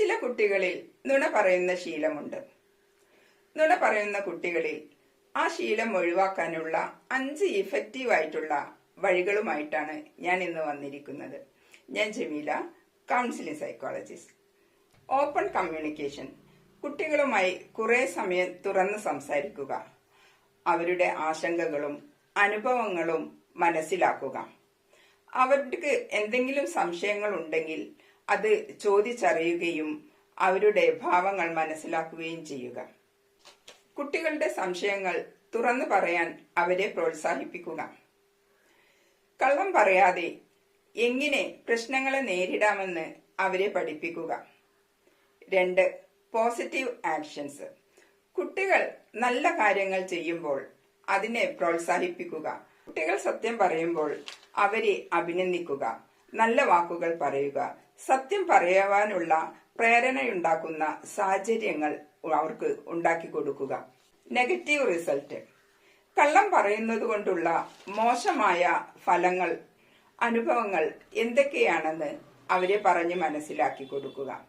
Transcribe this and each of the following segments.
ചില കുട്ടികളിൽ നുണ പറയുന്ന ശീലമുണ്ട്. നുണ പറയുന്ന കുട്ടികളിൽ ആ ശീലം ഒഴിവാക്കാനുള്ള അഞ്ച് ഇഫക്റ്റീവ് ആയിട്ടുള്ള വഴികളുമായിട്ടാണ് ഞാൻ ഇന്ന് വന്നിരിക്കുന്നത്. ഞാൻ Jameela counselling psychologist open communication കുട്ടികളുമായി കുറെ സമയം തുറന്ന് സംസാരിക്കുക. അവരുടെ ആശങ്കകളും അനുഭവങ്ങളും മനസ്സിലാക്കുക. അവർക്ക് എന്തെങ്കിലും സംശയങ്ങൾ ഉണ്ടെങ്കിൽ അത് ചോദിച്ചറിയുകയും അവരുടെ ഭാവങ്ങൾ മനസ്സിലാക്കുകയും ചെയ്യുക. കുട്ടികളുടെ സംശയങ്ങൾ തുറന്നു പറയാൻ അവരെ പ്രോത്സാഹിപ്പിക്കുക. കള്ളം പറയാതെ എങ്ങനെ പ്രശ്നങ്ങളെ നേരിടാമെന്ന് അവരെ പഠിപ്പിക്കുക. രണ്ട് പോസിറ്റീവ് ആക്ഷൻസ് കുട്ടികൾ നല്ല കാര്യങ്ങൾ ചെയ്യുമ്പോൾ അതിനെ പ്രോത്സാഹിപ്പിക്കുക. കുട്ടികൾ സത്യം പറയുമ്പോൾ അവരെ അഭിനന്ദിക്കുക. നല്ല വാക്കുകൾ പറയുക. സത്യം പറയുവാനുള്ള പ്രേരണയുണ്ടാക്കുന്ന സാഹചര്യങ്ങൾ അവർക്ക് ഉണ്ടാക്കി കൊടുക്കുക. Negative result. കള്ളം പറയുന്നത് കൊണ്ടുള്ള മോശമായ ഫലങ്ങൾ അനുഭവങ്ങൾ എന്തൊക്കെയാണെന്ന് അവരെ പറഞ്ഞ് മനസ്സിലാക്കി കൊടുക്കുക.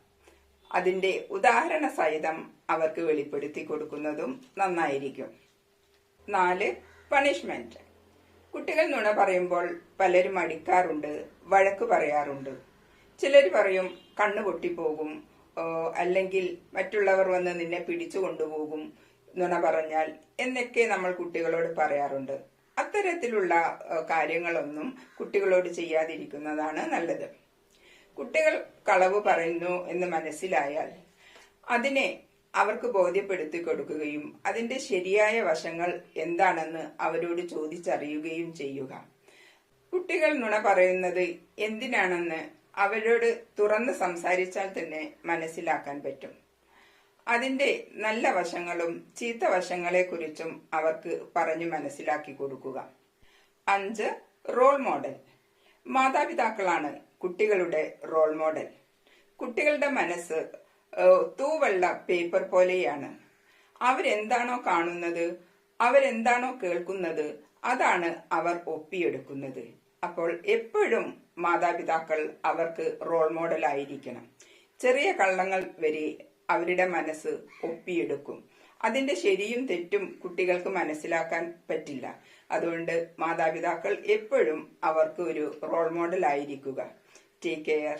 അതിന്റെ ഉദാഹരണ സഹിതം അവർക്ക് വെളിപ്പെടുത്തി കൊടുക്കുന്നതും നന്നായിരിക്കും. നാല് പണിഷ്മെന്റ് കുട്ടികൾ നുണ പറയുമ്പോൾ പലരും അടിക്കാറുണ്ട് വഴക്ക് പറയാറുണ്ട്. ചിലർ പറയും കണ്ണു പൊട്ടിപ്പോകും അല്ലെങ്കിൽ മറ്റുള്ളവർ വന്ന് നിന്നെ പിടിച്ചു കൊണ്ടുപോകും നുണ പറഞ്ഞാൽ എന്നൊക്കെ നമ്മൾ കുട്ടികളോട് പറയാറുണ്ട്. അത്തരത്തിലുള്ള കാര്യങ്ങളൊന്നും കുട്ടികളോട് ചെയ്യാതിരിക്കുന്നതാണ് നല്ലത്. കുട്ടികൾ കളവ് പറയുന്നു എന്ന് മനസ്സിലായാൽ അതിനെ അവർക്ക് ബോധ്യപ്പെടുത്തി കൊടുക്കുകയും അതിന്റെ ശരിയായ വശങ്ങൾ എന്താണെന്ന് അവരോട് ചോദിച്ചറിയുകയും ചെയ്യുക. കുട്ടികൾ നുണ പറയുന്നത് എന്തിനാണെന്ന് അവരോട് തുറന്ന് സംസാരിച്ചാൽ തന്നെ മനസ്സിലാക്കാൻ പറ്റും. അതിന്റെ നല്ല വശങ്ങളും ചീത്ത വശങ്ങളെക്കുറിച്ചും അവർക്ക് പറഞ്ഞു മനസ്സിലാക്കി കൊടുക്കുക. അഞ്ച് റോൾ മോഡൽ മാതാപിതാക്കളാണ് കുട്ടികളുടെ റോൾ മോഡൽ കുട്ടികളുടെ മനസ്സ് തൂവെള്ള പേപ്പർ പോലെയാണ്. അവരെന്താണോ കാണുന്നത്? അവരെന്താണോ കേൾക്കുന്നത്? അതാണ് അവർ ഒപ്പിയെടുക്കുന്നത്. അപ്പോൾ എപ്പോഴും മാതാപിതാക്കൾ അവർക്ക് റോൾ മോഡൽ ആയിരിക്കണം. ചെറിയ കള്ളങ്ങൾ വരെ അവരുടെ മനസ്സ് ഒപ്പിയെടുക്കും. അതിന്റെ ശരിയും തെറ്റും കുട്ടികൾക്ക് മനസ്സിലാക്കാൻ പറ്റില്ല. അതുകൊണ്ട് മാതാപിതാക്കൾ എപ്പോഴും അവർക്ക് ഒരു റോൾ മോഡൽ ആയിരിക്കുക. Take care